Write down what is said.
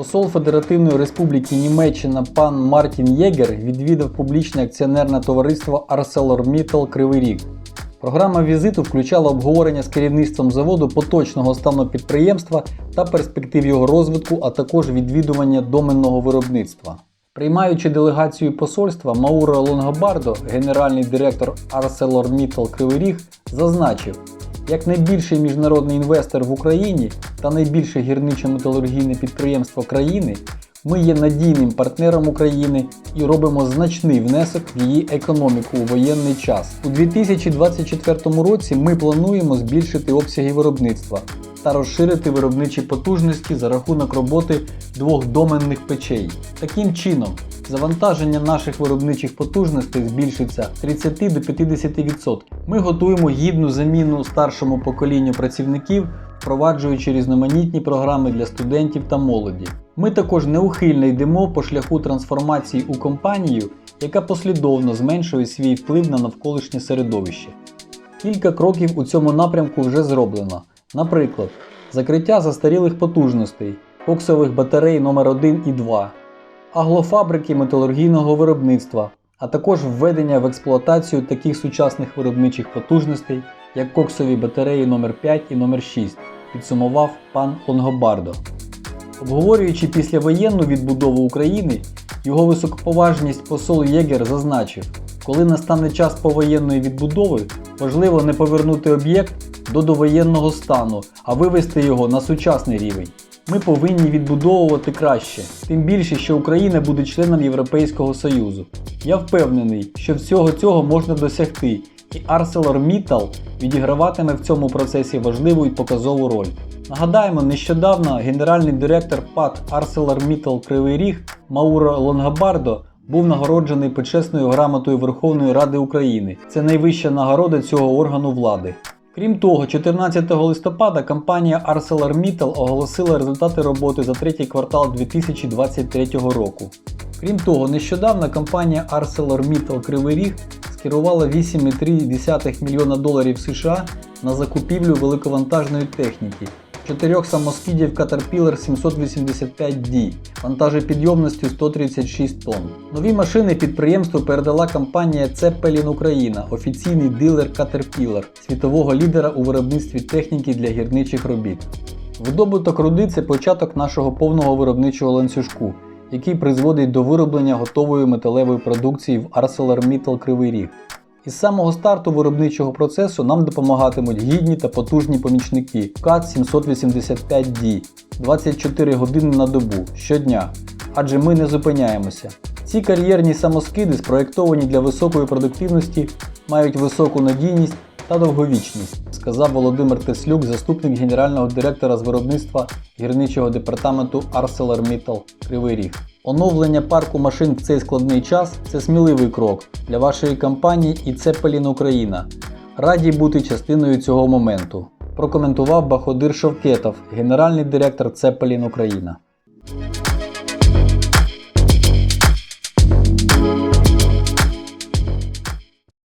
Посол Федеративної Республіки Німеччина пан Мартін Єгер відвідав публічне акціонерне товариство ArcelorMittal Кривий Ріг. Програма візиту включала обговорення з керівництвом заводу поточного стану підприємства та перспектив його розвитку, а також відвідування доменного виробництва. Приймаючи делегацію посольства, Мауро Лонгобардо, генеральний директор ArcelorMittal Кривий Ріг, зазначив, як найбільший міжнародний інвестор в Україні та найбільше гірничо-металургійне підприємство країни, ми є надійним партнером України і робимо значний внесок в її економіку у воєнний час. У 2024 році ми плануємо збільшити обсяги виробництва та розширити виробничі потужності за рахунок роботи двох доменних печей. Таким чином, завантаження наших виробничих потужностей збільшиться 30 до 50%. Ми готуємо гідну заміну старшому поколінню працівників, впроваджуючи різноманітні програми для студентів та молоді. Ми також неухильно йдемо по шляху трансформації у компанію, яка послідовно зменшує свій вплив на навколишнє середовище. Кілька кроків у цьому напрямку вже зроблено. Наприклад, закриття застарілих потужностей, коксових батарей номер 1 і 2, аглофабрики металургійного виробництва, а також введення в експлуатацію таких сучасних виробничих потужностей, як коксові батареї номер 5 і номер 6, підсумував пан Лонгобардо. Обговорюючи післявоєнну відбудову України, його високоповажність посол Єгер зазначив, коли настане час повоєнної відбудови, важливо не повернути об'єкт до довоєнного стану, а вивести його на сучасний рівень. Ми повинні відбудовувати краще, тим більше, що Україна буде членом Європейського Союзу. Я впевнений, що всього цього можна досягти, і ArcelorMittal відіграватиме в цьому процесі важливу і показову роль. Нагадаємо, нещодавно генеральний директор ПАТ ArcelorMittal Кривий Ріг Мауро Лонгабардо був нагороджений почесною грамотою Верховної Ради України. Це найвища нагорода цього органу влади. Крім того, 14 листопада компанія ArcelorMittal оголосила результати роботи за третій квартал 2023 року. Крім того, нещодавно компанія ArcelorMittal Кривий Ріг скерувала 8,3 мільйона доларів США на закупівлю великовантажної техніки, чотирьох самоскидів Caterpillar 785D вантажопідйомністю 136 тонн. Нові машини підприємству передала компанія Zeppelin Україна, офіційний дилер Caterpillar, світового лідера у виробництві техніки для гірничих робіт. Видобуток руди це початок нашого повного виробничого ланцюжку, який призводить до вироблення готової металевої продукції в ArcelorMittal Кривий Ріг. Із самого старту виробничого процесу нам допомагатимуть гідні та потужні помічники КАТ 785D 24 години на добу щодня, адже ми не зупиняємося. Ці кар'єрні самоскиди, спроєктовані для високої продуктивності, мають високу надійність та довговічність, сказав Володимир Теслюк, заступник генерального директора з виробництва гірничого департаменту ArcelorMittal Кривий Ріг. Оновлення парку машин в цей складний час це сміливий крок для вашої компанії і Цепелін Україна. Раді бути частиною цього моменту. Прокоментував Баходир Шовкетов, генеральний директор Цепелін Україна.